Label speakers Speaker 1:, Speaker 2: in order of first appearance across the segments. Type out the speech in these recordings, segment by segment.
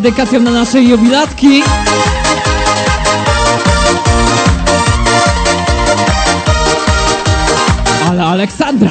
Speaker 1: dedykacją na nasze jubilatki. Ale Aleksandra!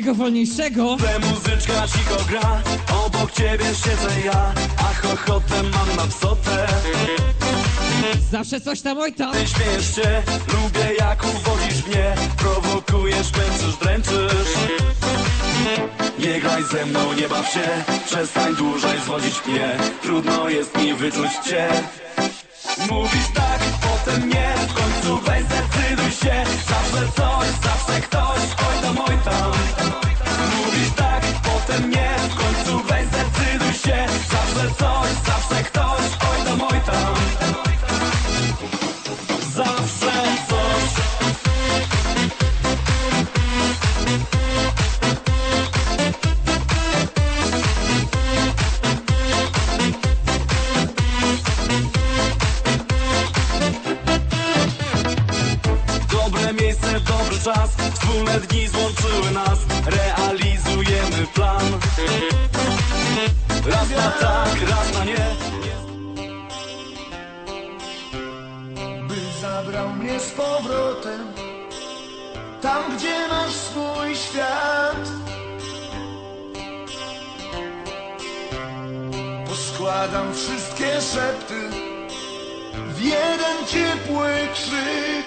Speaker 1: Takiego wolniejszego.
Speaker 2: Tle muzyczka cicho gra. Obok ciebie siedzę ja A chochotem mam na psotę.
Speaker 1: Zawsze coś tam oj tam.
Speaker 2: Ty śmiejesz się Lubię jak uwodzisz mnie. Prowokujesz, męczysz, dręczysz Nie graj ze mną, nie baw się. Przestań dłużej zwodzić mnie. Trudno jest mi wyczuć cię. Mówisz tak, potem nie Wspólne dni złączyły nas Realizujemy plan. Raz na tak, raz na nie.
Speaker 3: By zabrał mnie z powrotem tam, gdzie masz swój świat. Poskładam wszystkie szepty w jeden ciepły krzyk,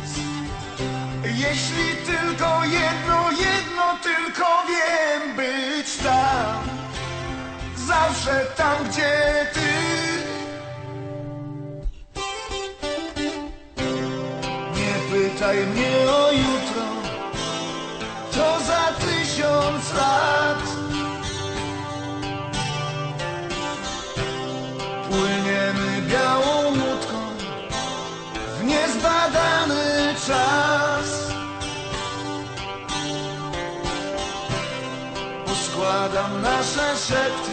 Speaker 3: Jeśli tylko jedno, jedno tylko wiem, być tam, zawsze tam, gdzie ty. Nie pytaj mnie o jutro, to za tysiąc lat. Nasze szepty